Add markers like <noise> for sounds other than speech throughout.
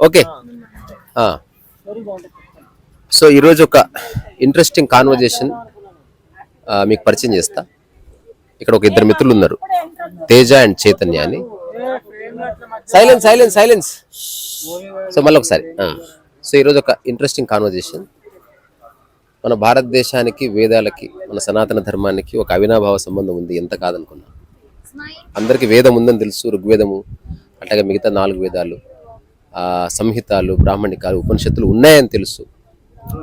Okay. So ఈరోజు ఒక interesting conversation మీకు పరిచయం చేస్తా. ఇక్కడ ఒక ఇద్దరు మిత్రులు ఉన్నారు. తేజ అండ్ చైతన్య అని. సైలెన్స్ సైలెన్స్ సైలెన్స్ సో మళ్ళీ ఒకసారి సో ఈరోజు ఒక ఇంట్రెస్టింగ్ కాన్వర్జేషన్ మన భారతదేశానికి వేదాలకి మన సనాతన ధర్మానికి ఒక అవినాభావ సంబంధం ఉంది. ఎంత కాదనుకున్నా? అందరికీ వేదం ఉందని తెలుసు ఋగ్వేదము. అట్లాగే మిగతా నాలుగు వేదాలు సంహితాలు బ్రాహ్మణికాలు ఉపనిషత్తులు ఉన్నాయని తెలుసు.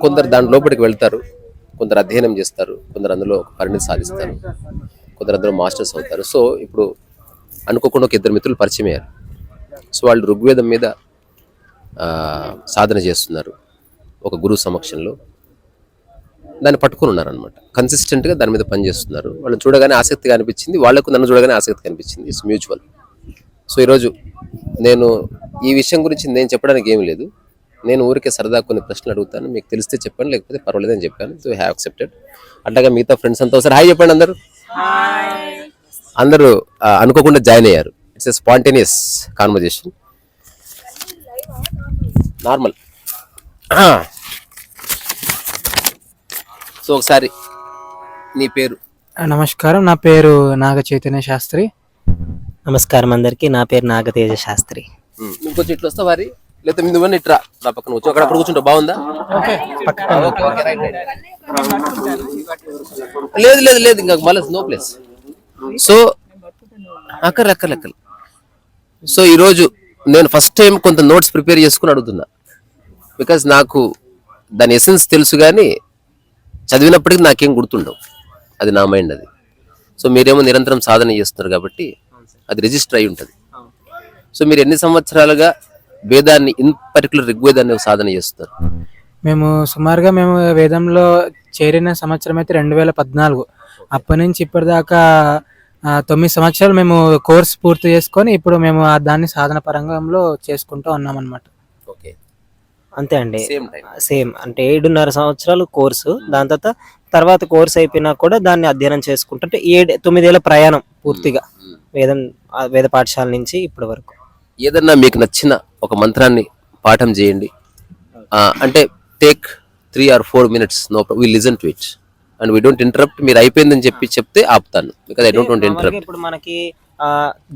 కొందరు దాని లోపలికి వెళ్తారు కొందరు అధ్యయనం చేస్తారు కొందరు అందులో పరిణితి సాధిస్తారు కొందరు అందులో మాస్టర్స్ అవుతారు. సో ఇప్పుడు అనుకోకుండా ఒక ఇద్దరు మిత్రులు పరిచయం అయ్యారు. సో వాళ్ళు ఋగ్వేదం మీద సాధన చేస్తున్నారు ఒక గురువు సమక్షంలో. దాన్ని పట్టుకుని ఉన్నారు అనమాట కన్సిస్టెంట్గా దాని మీద పనిచేస్తున్నారు. వాళ్ళని చూడగానే ఆసక్తిగా అనిపించింది వాళ్ళకు నన్ను చూడగానే ఆసక్తి కనిపించింది ఇట్స్ మ్యూచువల్ సో ఈరోజు నేను ఈ విషయం గురించి నేను చెప్పడానికి ఏమీ లేదు. నేను ఊరికే సరదా కొన్ని ప్రశ్నలు అడుగుతాను. మీకు తెలిస్తే చెప్పండి లేకపోతే పర్వాలేదని చెప్పాను. సో హ్యావ్ అక్సెప్టెడ్ అట్లాగా మిగతా ఫ్రెండ్స్ అంతా ఒకసారి హాయ్ చెప్పండి అందరూ. అందరూ అనుకోకుండా జాయిన్ అయ్యారు. It's a spontaneous conversation normal so ఒకసారి నీ పేరు. నమస్కారం. నా పేరు నాగ చైతన్య శాస్త్రి. నమస్కారం అందరికి. నా పేరు నాగతేజ శాస్త్రి. నువ్వు కొంచెం ఇట్లా వస్తావు వారి లేకపోతే ముందు ఇవన్నీ ఇట్రా. నా పక్కన వచ్చి అక్కడ అక్కడ కూర్చుంటావు. బాగుందా? Okay, okay, right, right. లేదు లేదు లేదు. ఇంకా మళ్ళీ నో ప్లేస్ సో అక్కర్లే అక్కర్లే అక్కర్లే. సో ఈరోజు నేను ఫస్ట్ టైం కొంత నోట్స్ ప్రిపేర్ చేసుకుని అడుగుతున్నా. బికాజ్ నాకు దాని ఎసెన్స్ తెలుసు కానీ చదివినప్పటికీ నాకేం గుర్తుండవు. అది నా మైండ్ అది. సో మీరేమో నిరంతరం సాధన చేస్తున్నారు కాబట్టి అది రిజిస్టర్ అయి ఉంటుంది. సో మీరు ఎన్ని సంవత్సరాలుగా వేదాన్ని ఇన్ పర్టికులర్ ఋగ్వేదాన్ని సాధన చేస్తున్నారు మేము సుమారుగా మేము వేదంలో చేరిన సంవత్సరం అయితే రెండు వేల పద్నాలుగు. అప్పటి నుంచి ఇప్పటిదాకా తొమ్మిది సంవత్సరాలు మేము కోర్స్ పూర్తి చేసుకొని ఇప్పుడు మేము ఆ దాన్ని సాధన పరంగంలో చేసుకుంటూ ఉన్నాం అనమాట ఓకే. అంతే అండి. సేమ్ అంటే ఏడున్నర సంవత్సరాలు కోర్సు. దాని తర్వాత తర్వాత కోర్స్ అయిపోయినా కూడా దాన్ని అధ్యయనం చేసుకుంటుంటే ఏడు తొమ్మిదేళ్ళ ప్రయాణం పూర్తిగా. వేదం వేద పాఠశాల నుంచి ఇప్పటి వరకు. ఏదన్నా మీకు నచ్చిన ఒక మంత్రాన్ని పాఠం చేయండి. అంటే take three or four minutes no we listen to it and we don't interrupt మీరు అయిపోయిందని చెప్పి చెప్తే ఆపుతాను. Because I don't want interrupt ఇప్పుడు మనకి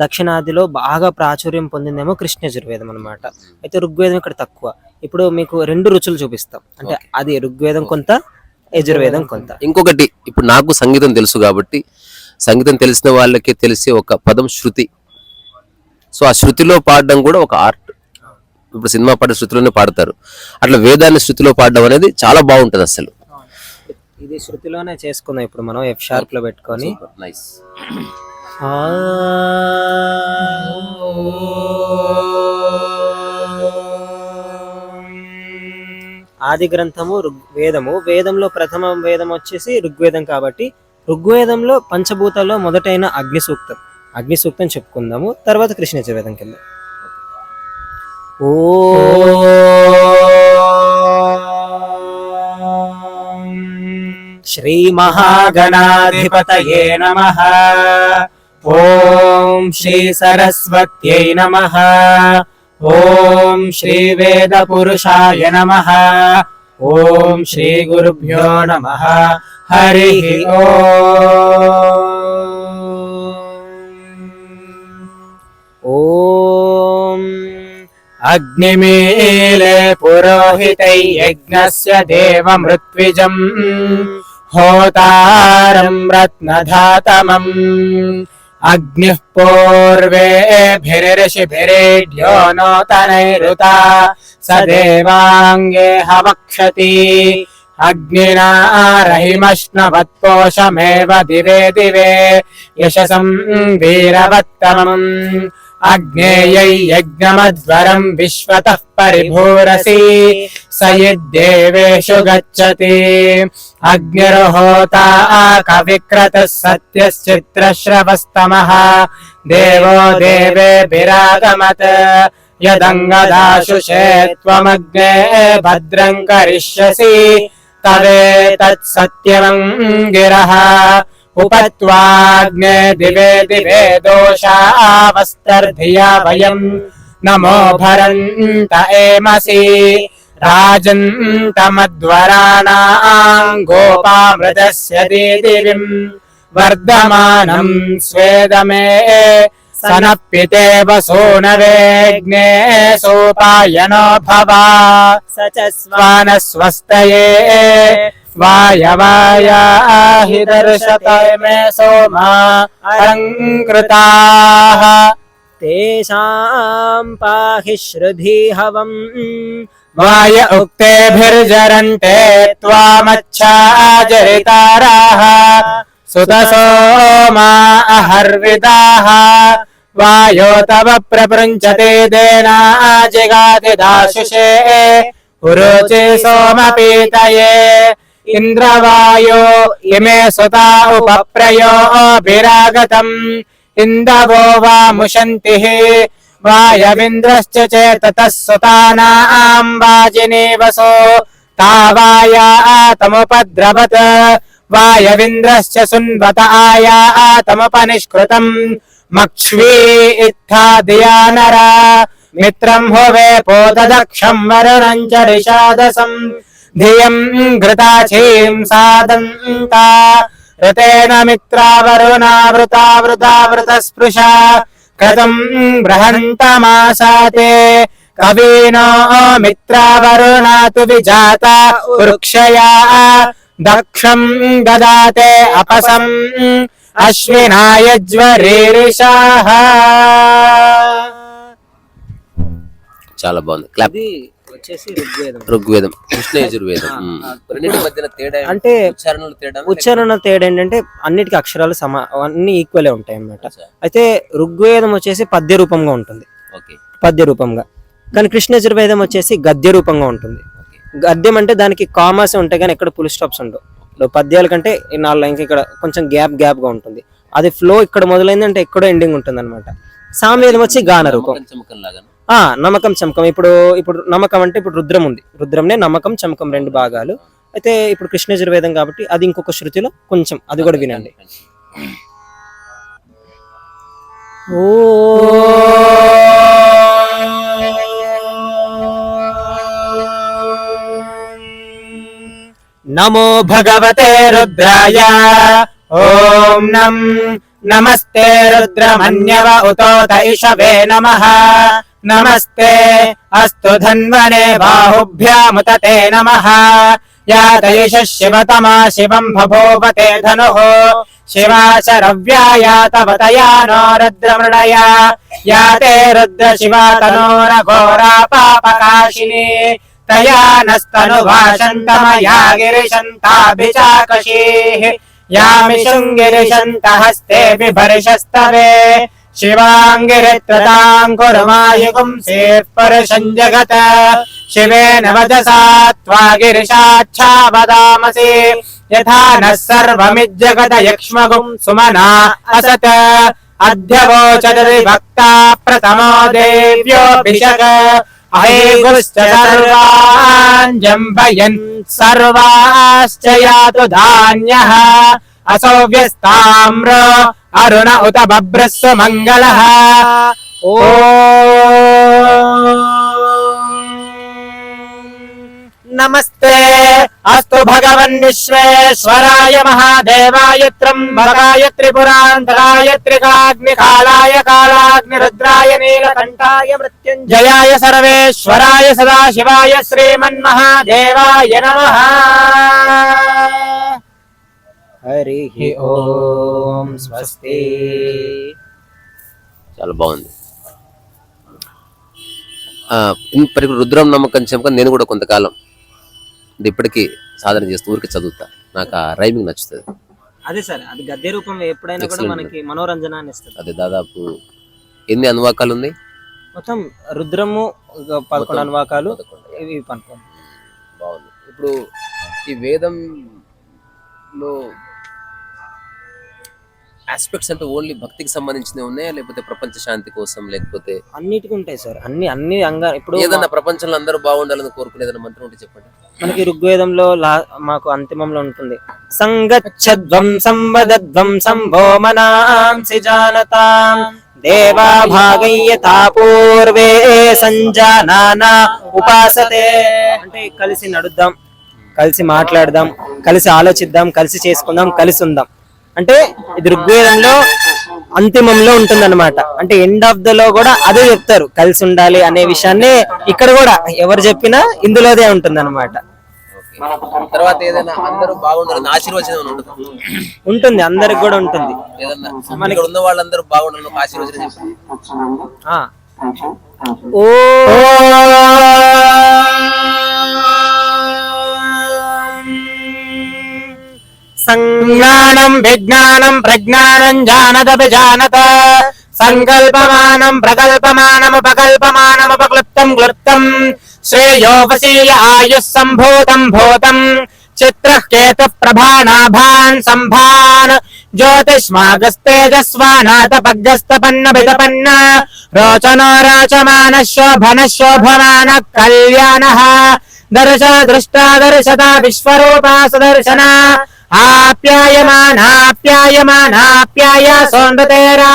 దక్షిణాదిలో బాగా ప్రాచుర్యం పొందిందేమో కృష్ణ యజుర్వేదం అనమాట అయితే ఋగ్వేదం ఇక్కడ తక్కువ. ఇప్పుడు మీకు రెండు రుచులు చూపిస్తాం. అంటే అది ఋగ్వేదం కొంత యజుర్వేదం కొంత. ఇంకొకటి ఇప్పుడు నాకు సంగీతం తెలుసు కాబట్టి సంగీతం తెలిసిన వాళ్ళకే తెలిసే ఒక పదం శృతి. సో ఆ శృతిలో పాడడం కూడా ఒక ఆర్ట్. ఇప్పుడు సినిమా పాడే శృతిలోనే పాడతారు. అట్లా వేదాన్ని శృతిలో పాడడం అనేది చాలా బాగుంటది అసలు. ఇది శృతిలోనే చేసుకుందాం ఇప్పుడు మనం ఎఫ్ షార్ప్లో పెట్టుకొని. నైస్ ఆది గ్రంథము ఋగ్ వేదము. వేదంలో ప్రథమ వేదం వచ్చేసి ఋగ్వేదం కాబట్టి ఋగ్వేదంలో పంచభూతాల్లో మొదటైన అగ్ని సూక్తం అగ్ని సూక్తం చెప్పుకుందాము. తర్వాత కృష్ణ యజుర్వేదం కింద. ఓ శ్రీ మహాగణాధిపతయే నమ. ఓం శ్రీ సరస్వత్యై నమ. ఓం శ్రీ వేద పురుషాయ నమ. ఓం శ్రీ గురుభ్యో నమ. హరి ఓం. అగ్నిమీలే పురోహితై యజ్ఞస్య దేవమృత్విజం. హోతారం రత్నధాతమం. అగ్నిః పూర్వేభిర్షిభిరేఢ్యో నూతనైరుతా. స దేవాంగే హవక్షతి. అగ్నినా రహిమష్ణవత్పోషమేవ దివే దివే యశసం వీరవత్తమం. అగ్నేయై యజ్ఞమధ్వరం విశ్వతః పరిభూరసి స యద్దేవేషు గచ్చతి. అగ్నిర్హోతా కవిక్రతः సత్యశ్చిత్రశ్రవస్తమः. దేవో దేవేభిరాగమత్ యదంగదాశుషే త్వమగ్నే భద్రం కరిష్యసి तत्सत्यमम् गिरः उपत्वाग्ने दिवे दिवे दोषावस्तर्धिया वयम् नमो भरन्त एमसि राजन्तमध्वराणाम् गोपामृतस्य दीदिविम् वर्धमानम् स्वेदमे सनप्पितेव सोनवेग्ने सोपायनो भवा। स च स्वा स्वानस्वस्तये वायवायाहि मे सोमा अलङ्कृताः। तेषां पाहि श्रुधि हवम्। वाय उक्तेभिर्जरन्ते त्वामच्छाजरिताराः। सुतसोमा अहर्विदाः। वायो तव प्रपृञ्चते देनाजिगाति दाशुषे पुरोचे सोमपीतये इन्द्रवायो इमे सुता उपप्रयोभिरागतम् इन्दवो वा मुशन्तिः वायविन्द्रश्च चेततः सुतानाम् वाजिनीवसो तावायातमुपद्रवत् वायविन्द्रश्च सुन्वत आयातमुपनिष्कृतम् मक्ष्वी इत्था दिया नरा मित्रम् हुवे पोतदक्षम् वरुणम् च ऋषादसम् धियम् घृताचीम् सादन्ता ऋतेन मित्रावरुणावृता वृता वृतस्पृशा कथम् बृहन्तमासाते कवीनो मित्रावरुणा तु विजाता वृक्षया दक्षम् ददाते अपसम् అశ్వినాయజ్వరేషాహ చాలా బాగుంది. క్లాప్. అంటే తేడా ఉచ్చారణ తేడా ఏంటంటే అన్నిటికీ అక్షరాలు సమా అన్ని ఈక్వలే ఉంటాయి అన్నమాట అయితే ఋగ్వేదం వచ్చేసి పద్య రూపంగా ఉంటుంది. ఓకే. పద్య రూపంగా. కానీ కృష్ణ యజుర్వేదం వచ్చేసి గద్య రూపంగా ఉంటుంది. గద్యం అంటే దానికి కామర్స్ ఉంటాయి కానీ ఎక్కడ పుల్ స్టాప్స్ ఉండవు. పద్యాల కంటే ఈ నాలుగు లైన్స్ ఇక్కడ కొంచెం గ్యాప్ గ్యాప్గా ఉంటుంది. అది ఫ్లో ఇక్కడ మొదలైందంటే ఎక్కడో ఎండింగ్ ఉంటుంది అనమాట సామవేదం వచ్చి గాన రూపం. నమ్మకం చమకం. ఇప్పుడు ఇప్పుడు నమ్మకం అంటే ఇప్పుడు రుద్రం ఉంది. రుద్రంనే నమ్మకం చమకం రెండు భాగాలు. అయితే ఇప్పుడు కృష్ణ యజుర్వేదం కాబట్టి అది ఇంకొక శృతిలో కొంచెం అది కూడా వినండి. ఓ నమో భగవతే రుద్రాయ. ఓం నం నమస్తే రుద్రమన్యవ ఉతోత ఇషవే నమ. నమస్తే అస్తు ధన్వనే బాహుభ్యాముత తే నమః. యాతైష శివతమా శివం బభూవతే ధను. శివాశరవ్యాయా తవ తయా నో రుద్రమృడయ. యాతే రుద్ర శివా తనోర ఘోరా పాపకాశిని తయా నస్తను భాషంతమయా గిరిశంతాభిచాకషీః యామి శృంగిరిశంత హస్తే బిభర్షస్తవే శివాంగిరిత్రతాం కురుమాయుగుం సేత్పరుషం జగత శివేన వచసా త్వా గిరిశాచ్ఛా వదామసి యథా నः సర్వమిజ్జగత యక్ష్మగుం సుమనా అసత్ అధ్యవోచరిభక్తా ప్రథమో దేవ్యోభిషక్ అహేగుశ్చ సర్వాన్ జంబయన్ సర్వాశ్చ యాతు ధాన్యః అసౌ వ్యస్తామ్ర అరుణ ఉత బభ్రస్వ మంగళః ఓ నమస్తే అస్తు భగవన్ విశ్వేశ్వరాయ మహాదేవాయ త్రంబకాయ త్రిపురాంతరాయ త్రికాగ్నికాలాయ కాలాగ్నిరుద్రాయ నీలకంఠాయ మృత్యుంజయాయ సర్వేశ్వరాయ సదాశివాయ శ్రీమన్మహాదేవాయ నమః హరి ఓం స్వస్తి చాలా బాగుంది. ఆ, ఇన్- మరి ఇప్పుడు రుద్రం నమ్మకం చమకం నేను కూడా కొంతకాలం అంటే ఇప్పటికీ సాధన చేస్తూ ఊరికి చదువుతా. నాకు ఆ రైమింగ్ నచ్చుతుంది. అదే సార్ అది గద్య రూపం ఎప్పుడైనా కూడా. మనకి మనోరంజనాన్ని ఇస్తుంది. అది దాదాపు ఎన్ని అనువాకాలు ఉంది మొత్తం రుద్రము పదకొండు అనువాకాలు. ఇవి పనుకోండి. బాగుంది. ఇప్పుడు ఈ వేదంలో ఆస్పెక్ట్స్ అంటే ఓన్లీ భక్తికి సంబంధించినవి ఉన్నాయా? లేకపోతే ప్రపంచ శాంతి కోసం లేకపోతే అన్నిటికీ ఉంటాయి సార్. అన్ని అన్ని అంగా ఇప్పుడు ఏదన్నా ప్రపంచంలో అందరూ బాగుండాలని కోరుకునే ఏదైనా మంత్రం ఉంటే చెప్పండి. మనకి ఋగ్వేదంలో లా మాకు అంతిమంలో ఉంటుంది. సంగచ్చధ్వం సంవదధ్వం సంభో మనాంసి జానతాం దేవా భాగయ్యతా పూర్వే సంజానానా ఉపాసతే. అంటే కలిసి నడుద్దాం కలిసి మాట్లాడదాం కలిసి ఆలోచిద్దాం కలిసి చేసుకుందాం కలిసి ఉందాం. అంటే ఇది ఋగ్వేదంలో అంతిమంలో ఉంటుంది అంటే ఎండ్ ఆఫ్ ద లో కూడా అదే చెప్తారు. కలిసి ఉండాలి అనే విషయాన్ని ఇక్కడ కూడా ఎవరు చెప్పినా ఇందులోదే ఉంటుంది తర్వాత ఏదైనా అందరూ బాగుండాలని ఆశీర్వచనం ఉంటుందా? అందరికి కూడా ఉంటుంది. ఇక్కడ ఉన్న వాళ్ళందరూ బాగుండాలని ఆశీర్వచనం. ఓ. सङ्ज्ञानम् विज्ञानम्, प्रज्ञानम् जानदपि जानत। सङ्कल्पमानम्, प्रकल्पमानमपकल्पमानमपक्लुप्तम् क्लुप्तम्। श्रेयोपशीय आयुः सम्भूतम् भूतम्। चित्रः केतुः प्रभानाभान् सम्भान्। विदपन्न रोचनो रोचमान शोभन शोभमान कल्याण। दर्श दृष्टा दर्शता विश्वरूपा सदर्शना। ఆప్యాయమానాప్యాయమానాప్యాయ సౌందతేరా.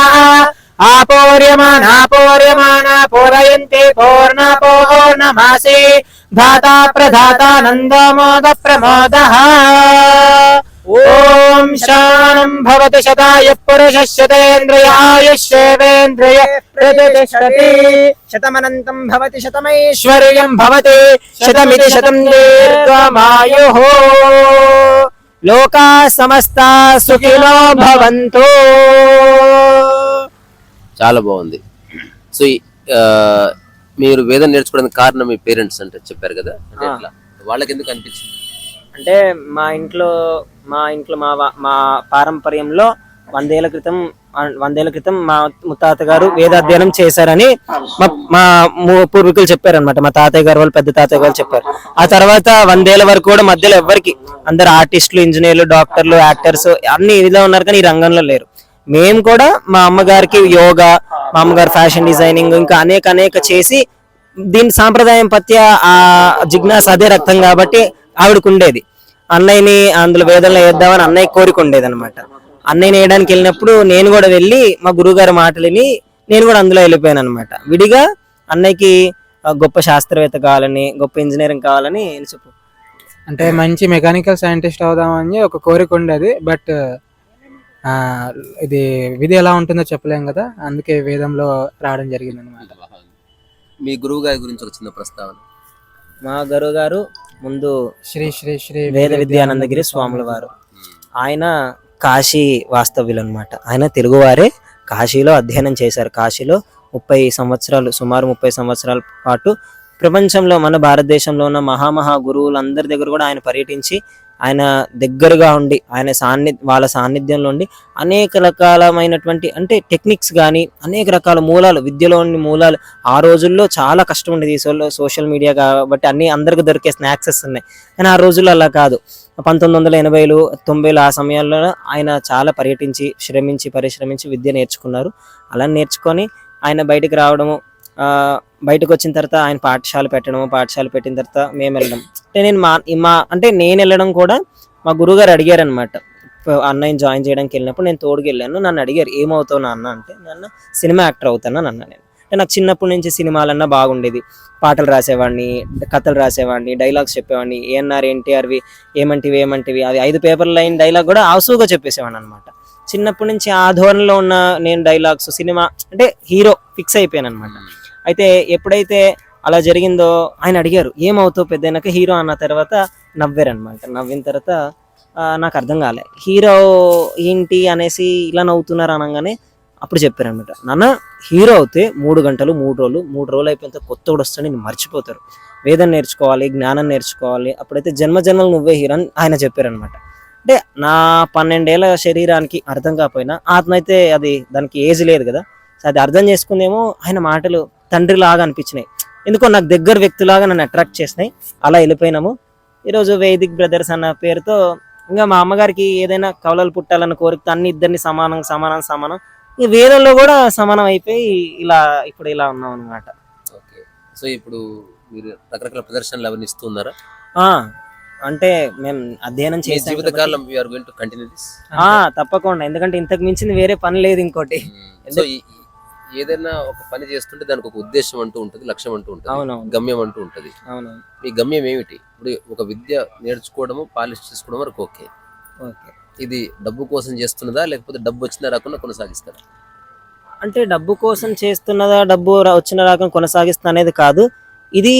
ఆపూర్యమానాపూర్యమాన పూరయంతి పూర్ణ పూర్ణమాసి ధాతా ప్రధాతానందమోద ప్రమోద. ఓం శానం భవతి శతాయ పురుష శతేంద్రియాయ శేవేంద్రియ ప్రతిష్టతి. శతమనంతం భవతి శతమైశ్వర్యం భవతి. శతమితి శతం దీర్ఘమాయు. లోకా సమస్తా సుఖినో భవంతు. చాలా బాగుంది. సో మీరు వేదం నేర్చుకోవడానికి కారణం మీ పేరెంట్స్ అంటే చెప్పారు కదా? అంటే ఆ. ఎట్లా? వాళ్ళకి ఎందుకు అనిపించింది? అంటే మా ఇంట్లో మా ఇంట్లో మా వా- మా పారంపర్యంలో వందేళ్ళ క్రితం వందేళ్ళ క్రితం మా ముత్తాత గారు వేదాధ్యయనం చేశారని మా మా ము- పూర్వీకులు చెప్పారనమాట మా తాతయ్య గారు వాళ్ళు పెద్ద తాతయ్య గారు చెప్పారు. ఆ తర్వాత వందేళ్ళ వరకు కూడా మధ్యలో ఎవరికి అందరు ఆర్టిస్టులు ఇంజనీర్లు డాక్టర్లు యాక్టర్స్ అన్ని ఇదిలో ఉన్నారు కానీ ఈ రంగంలో లేరు. మేము కూడా మా అమ్మగారికి యోగా మా అమ్మగారు ఫ్యాషన్ డిజైనింగ్ ఇంకా అనేక అనేక చేసి దీని సాంప్రదాయం పత్య ఆ జిజ్ఞాస అదే రక్తం కాబట్టి ఆవిడకు ఉండేది. అన్నయ్యని అందులో వేదంలో వేద్దామని అన్నయ్య కోరిక ఉండేది అనమాట అన్నయ్యని వేయడానికి వెళ్ళినప్పుడు నేను కూడా వెళ్ళి మా గురువుగారి మాటలని నేను కూడా అందులో వెళ్ళిపోయాను అనమాట విడిగా అన్నయ్యకి గొప్ప శాస్త్రవేత్త కావాలని గొప్ప ఇంజనీరింగ్ కావాలని చెప్పు అంటే మంచి మెకానికల్ సైంటిస్ట్ అవుదామని ఒక కోరిక ఉండేది. బట్ ఇది విధి ఎలా ఉంటుందో చెప్పలేం కదా. అందుకే వేదంలో రావడం జరిగింది అనమాట మీ గురువు గారి గురించి ఒక చిన్న ప్రస్తావన. మా గురువు గారు ముందు శ్రీ శ్రీ శ్రీ వేద విద్యానందగిరి స్వాముల వారు. ఆయన కాశీ వాస్తవ్యులు అనమాట ఆయన తెలుగువారే. కాశీలో అధ్యయనం చేశారు. కాశీలో ముప్పై సంవత్సరాలు సుమారు ముప్పై సంవత్సరాల పాటు ప్రపంచంలో మన భారతదేశంలో ఉన్న మహామహా గురువులందరి దగ్గర కూడా ఆయన పర్యటించి ఆయన దగ్గరగా ఉండి ఆయన సాన్ని వాళ్ళ సాన్నిధ్యంలో ఉండి అనేక రకాలమైనటువంటి అంటే టెక్నిక్స్ కానీ అనేక రకాల మూలాలు విద్యలోని మూలాలు ఆ రోజుల్లో చాలా కష్టం ఉండేది ఈ సోషల్ మీడియా కాబట్టి అన్ని అందరికి దొరికే స్నాక్సెస్ ఉన్నాయి కానీ ఆ రోజుల్లో అలా కాదు. పంతొమ్మిది వందల ఎనభైలు తొంభైలు ఆ సమయాల్లో ఆయన చాలా పర్యటించి శ్రమించి పరిశ్రమించి విద్య నేర్చుకున్నారు. అలా నేర్చుకొని ఆయన బయటకు రావడము బయటకు వచ్చిన తర్వాత ఆయన పాఠశాల పెట్టడము పాఠశాల పెట్టిన తర్వాత మేము వెళ్ళడం. అంటే నేను మా మా అంటే నేను వెళ్ళడం కూడా మా గురుగారు అడిగారనమాట అన్నయ్య జాయిన్ చేయడానికి వెళ్ళినప్పుడు నేను తోడుకి వెళ్ళాను. నన్ను అడిగారు ఏమవుతావు నాన్న? అంటే నన్ను సినిమా యాక్టర్ అవుతానని అని అన్నా నేను. అంటే నాకు చిన్నప్పటి నుంచి సినిమాలన్నా బాగుండేది. పాటలు రాసేవాడిని కథలు రాసేవాడిని డైలాగ్స్ చెప్పేవాడిని. ఏఎన్ఆర్ ఎన్టీఆర్వి ఏమంటివి ఏమంటివి అవి ఐదు పేపర్ లైన్ డైలాగ్ కూడా ఆసుగా చెప్పేసేవాడిని అనమాట చిన్నప్పటి నుంచి ఆ ధోరణిలో ఉన్న నేను డైలాగ్స్ సినిమా అంటే హీరో ఫిక్స్ అయిపోయాను అనమాట అయితే ఎప్పుడైతే అలా జరిగిందో ఆయన అడిగారు ఏమవుతావు పెద్దయినాక? హీరో అన్న తర్వాత నవ్వారనమాట నవ్విన తర్వాత నాకు అర్థం కాలే. హీరో ఏంటి అనేసి ఇలా నవ్వుతున్నారు అనగానే అప్పుడు చెప్పారు అనమాట నాన్న హీరో అవుతే మూడు గంటలు మూడు రోజులు మూడు రోజులు అయిపోయిన తర్వాత కొత్త కూడా వస్తాడు నేను మర్చిపోతారు. వేదం నేర్చుకోవాలి జ్ఞానం నేర్చుకోవాలి అప్పుడైతే జన్మ జన్మలు నువ్వే హీరో అని ఆయన చెప్పారనమాట అంటే నా పన్నెండేళ్ళ శరీరానికి అర్థం కాకపోయినా ఆత్మ అయితే అది దానికి ఏజ్ లేదు కదా సో అది అర్థం చేసుకుందేమో ఆయన మాటలు తండ్రి లాగా అనిపించినాయి. ఎందుకో నాకు దగ్గర వ్యక్తిలాగా నన్ను అట్రాక్ట్ చేసినాయి. అలా వెళ్ళిపోయినాము. ఈరోజు వేదిక్ బ్రదర్స్ అన్న పేరుతో ఇంకా మా అమ్మగారికి ఏదైనా కవలలు పుట్టాలని కోరిక అన్ని ఇద్దరిని సమానం సమానం సమానం. ఈ వేదంలో కూడా సమానం అయిపోయి ఇలా ఇప్పుడు ఇలా ఉన్నాం అనమాట ఓకే. సో ఇప్పుడు మీరు రకరకాల ప్రదర్శనలు అవన్నీ ఇస్తున్నారా అంటే మేము అధ్యయనం చేసాం జీవితకాలం we are going to continue this ah, తప్పకుండా. ఎందుకంటే ఇంతకు మించింది వేరే పని లేదు ఇంకోటి. ఏదైనా ఒక పని చేస్తుంటే దానికి ఒక ఉద్దేశం అంటూ ఉంటుంది లక్ష్యం అంటూ ఉంటుంది గమ్యం అంటూ ఉంటుంది. మీ గమ్యం ఏమిటి? ఇప్పుడు ఒక విద్య నేర్చుకోవడము పాలిష్ చేసుకోవడం వరకు ఓకే. ఓకే. ఇది డబ్బు కోసం చేస్తున్నదా లేకపోతే డబ్బు వచ్చినా రాకుండా కొనసాగిస్తారా? అంటే డబ్బు కోసం చేస్తున్నదా డబ్బు వచ్చిన రాకం కొనసాగిస్తా అనేది కాదు. ఇది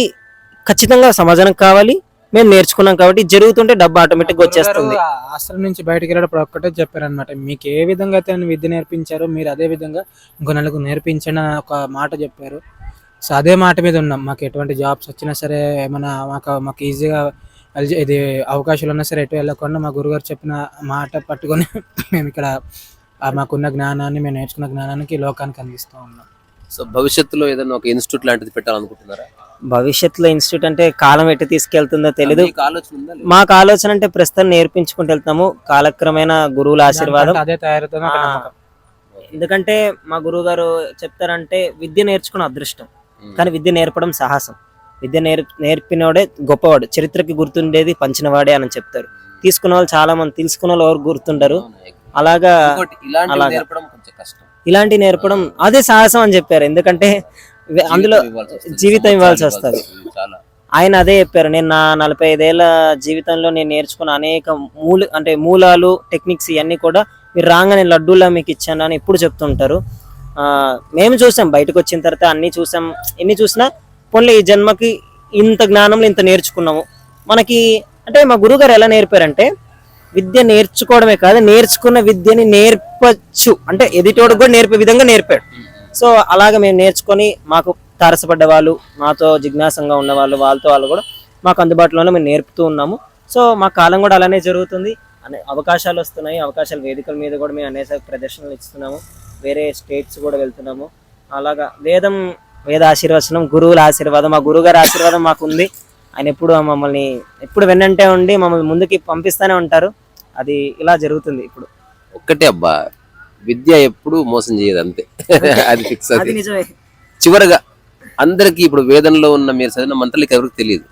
ఖచ్చితంగా సమాజానికి కావాలి మేము నేర్చుకున్నాం కాబట్టి జరుగుతుంటే డబ్బు ఆటోమేటిక్ వచ్చేస్తుంది. ఆశ్రమం నుంచి బయటికి వెళ్ళినప్పుడు ఒక్కటే చెప్పారనమాట మీకు ఏ విధంగా అయితే విద్య నేర్పించారో మీరు అదే విధంగా ఇంకో నలుగురు నేర్పించండి అని ఒక మాట చెప్పారు. సో అదే మాట మీద ఉన్నాం. మాకు ఎటువంటి జాబ్స్ వచ్చినా సరే ఏమైనా మాకు మాకు ఈజీగా ఇది అవకాశాలు ఉన్నా సరే ఎటు వెళ్ళకుండా మా గురుగారు చెప్పిన మాట పట్టుకొని <laughs> మేము ఇక్కడ మాకున్న జ్ఞానాన్ని మేము నేర్చుకున్న జ్ఞానానికి లోకానికి అందిస్తూ ఉన్నాం. సో భవిష్యత్తులో ఏదైనా ఒక ఇన్స్టిట్యూట్ లాంటిది పెట్టాలనుకుంటున్నారా? భవిష్యత్తులో ఇన్స్టిట్యూట్ అంటే కాలం ఎటు తీసుకెళ్తుందో తెలియదు మీకు ఆలోచన అంటే ప్రస్తుతం నేర్పించుకుంటూ వెళ్తాము కాలక్రమేణా గురువుల ఆశీర్వాదం. అదే తయారవుతుంది. ఎందుకంటే మా గురువు గారు చెప్తారంటే విద్య నేర్చుకున్న అదృష్టం. కానీ విద్య నేర్పడం సాహసం. విద్య నేర్ నేర్పినవాడే గొప్పవాడు. చరిత్రకి గుర్తుండేది పంచినవాడే అని చెప్తారు. తీసుకున్న వాళ్ళు చాలా మంది తీసుకున్న వాళ్ళు ఎవరు గుర్తుండరు. అలాగా. నేర్పడం కొంచెం కష్టం. ఇలాంటి నేర్పడం అదే సాహసం అని చెప్పారు. ఎందుకంటే అందులో జీవితం ఇవ్వాల్సి వస్తుంది, ఆయన అదే చెప్పారు. నేను నా నలభై ఐదేళ్ళ జీవితంలో నేను నేర్చుకున్న అనేక మూల అంటే మూలాలు టెక్నిక్స్ ఇవన్నీ కూడా మీరు రాగానే లడ్డూలా మీకు ఇచ్చాను అని ఎప్పుడు చెప్తుంటారు. ఆ, మేము చూసాం. బయటకు వచ్చిన తర్వాత అన్ని చూసాం. ఎన్ని చూసినా పోన్లే ఈ జన్మకి ఇంత జ్ఞానంలో ఇంత నేర్చుకున్నాము. మనకి అంటే మా గురుగారు ఎలా నేర్పారంటే విద్య నేర్చుకోవడమే కాదు నేర్చుకున్న విద్యని నేర్పచ్చు. అంటే ఎదుటోడు కూడా నేర్పే విధంగా నేర్పాడు. సో అలాగ మేము నేర్చుకొని మాకు తారసపడ్డ వాళ్ళు మాతో జిజ్ఞాసంగా ఉన్న వాళ్ళు వాళ్ళతో వాళ్ళు కూడా మాకు అందుబాటులోనే మేము నేర్పుతూ ఉన్నాము. సో మా కాలం కూడా అలానే జరుగుతుంది. అనే అవకాశాలు వస్తున్నాయి. అవకాశాలు వేదికల మీద కూడా మేము అనేక ప్రదర్శనలు ఇస్తున్నాము. వేరే స్టేట్స్ కూడా వెళ్తున్నాము. అలాగా వేదం వేద ఆశీర్వచనం గురువుల ఆశీర్వాదం మా గురువుగారి ఆశీర్వాదం మాకు ఉంది ఆయన ఎప్పుడు మమ్మల్ని ఎప్పుడు వెన్నంటే ఉండి మమ్మల్ని ముందుకి పంపిస్తూనే ఉంటారు. అది ఇలా జరుగుతుంది ఇప్పుడు. ఒక్కటే అబ్బా. విద్య ఎప్పుడు మోసం చేయదు అంతే. అది ఫిక్స్ అది. అది నిజమే. చివరగా అందరికి ఇప్పుడు వేదంలో ఉన్న మీరు చదివిన మంత్రాలకి ఎవరికి తెలియదు.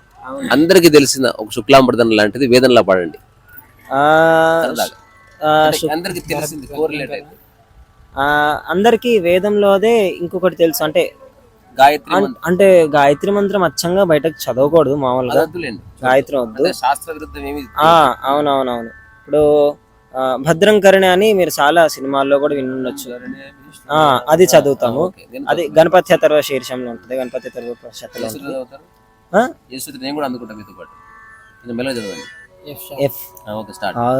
అందరికి తెలిసిన ఒక శుక్లాంబర్ధన్ లాంటిది వేదంలో పాడండి. ఆ, అందరికి తెలిసింది కోరిలేట్ అయితే ఆ, అందరికీ వేదంలో అదే ఇంకొకటి తెలుసు. అంటే గాయత్రి అన్- అంటే గాయత్రి మంత్రం అచ్చంగా బయటకు చదవకూడదు మామూలుగా. గాయత్రి వద్దు. అంటే శాస్త్ర విరుద్ధం ఏమి ఆ అవునవునవును. ఇప్పుడు భద్రం కరుణೆ అని మీరు చాలా సినిమాల్లో కూడా వినుండొచ్చు. ఆ, అది చదువుతాము. అది గణపతి అథర్వ శీర్షంలో ఉంటుంది. గణపతి? యేసుని నేను కూడా అందుకుంటా మీతో పాటు. కొంచెం మెల్లగా చదవండి. ఎఫ్ ఆ, ఓకే స్టార్ట్. ఆ,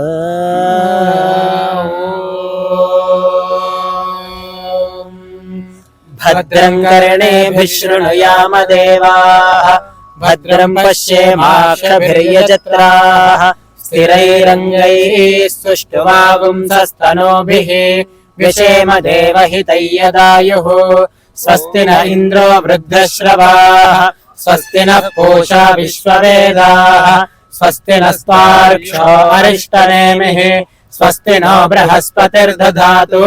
భద్రం కర్ణేభిः శృణుయామ దేవాः భద్రం పశ్యేమాక్షభిర్యజత్రాः స్థిరైరంగైः సుష్ఠువాగుంసస్తనోభిः విషేమ దేవహితయ్యదాయుः స్వస్తి న ఇంద్రో వృద్ధశ్రవాः స్వస్తి నః పూషా విశ్వవేదాः స్వస్తి నస్తార్క్ష్యో అరిష్టనేమిः స్వస్తి నో బృహస్పతిర్దధాతు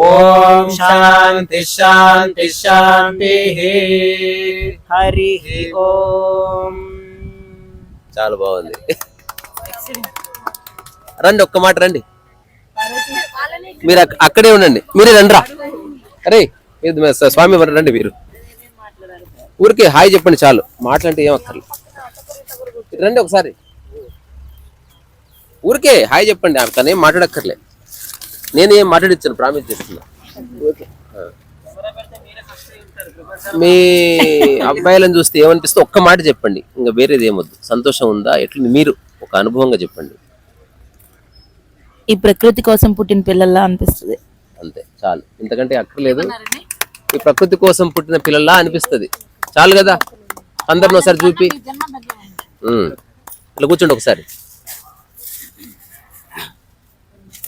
ఓం శాంతి శాంతి శాంతి హరి ఓం చాలా బాగుంది. రండి ఒక్క మాట రండి. మీరు అక్కడే ఉండండి. మీరే రండిరా అరే స్వామి రండి మీరు. ఊరికే హాయ్ చెప్పండి చాలు. మాట్లాడితే ఏం అక్కర్లేదు. రండి ఒకసారి. ఊరికే హాయ్ చెప్పండి అక్కడ తనేం మాట్లాడక్కర్లే. నేను ఏం మాట్లాడిచ్చాను ప్రామిస్ చేస్తున్నా. ఓకే. మీ అబ్బాయిలను చూస్తే ఏమనిపిస్తే ఒక్క మాట చెప్పండి. ఇంకా వేరేది ఏమొద్దు సంతోషం ఉందా? ఎట్లా మీరు. ఒక అనుభవంగా చెప్పండి. ఈ ప్రకృతి కోసం పుట్టిన పిల్లల్లా అనిపిస్తుంది. అంతే చాలు. ఇంతకంటే అక్కర్లేదు. ఈ ప్రకృతి కోసం పుట్టిన పిల్లల్లా అనిపిస్తది. చాలు కదా? అందరిని ఒకసారి చూపి. ఉమ్. ఇట్లా కూర్చోండి ఒకసారి.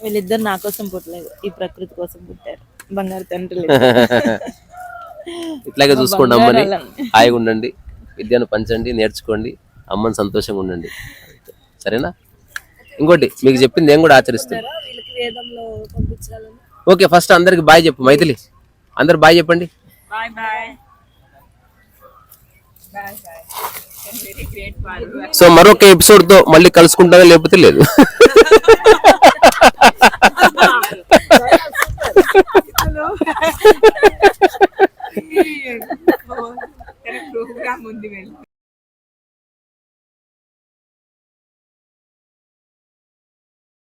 వీళ్ళిద్దరు నా కోసం పుట్టలేదు. ఈ ప్రకృతి కోసం పుట్టారు. బంగారు తండ్రులు <laughs> ఇట్లాగే చూసుకోండి అమ్మని. హాయిగా ఉండండి. విద్యను పంచండి నేర్చుకోండి. అమ్మని సంతోషంగా ఉండండి. సరేనా? ఇంకోటి మీకు చెప్పింది నేను కూడా ఆచరిస్తాను. పంపించాలని? ఓకే ఫస్ట్ అందరికి బాయ్ చెప్పు మైథిలి. అందరు బాయ్ చెప్పండి. Bye bye. సో మరొక ఎపిసోడ్తో మళ్ళీ కలుసుకుంటాగా లేకపోతే లేదు? <laughs> ప్రోగ్రామ్ ఉంది వెళ్ళి.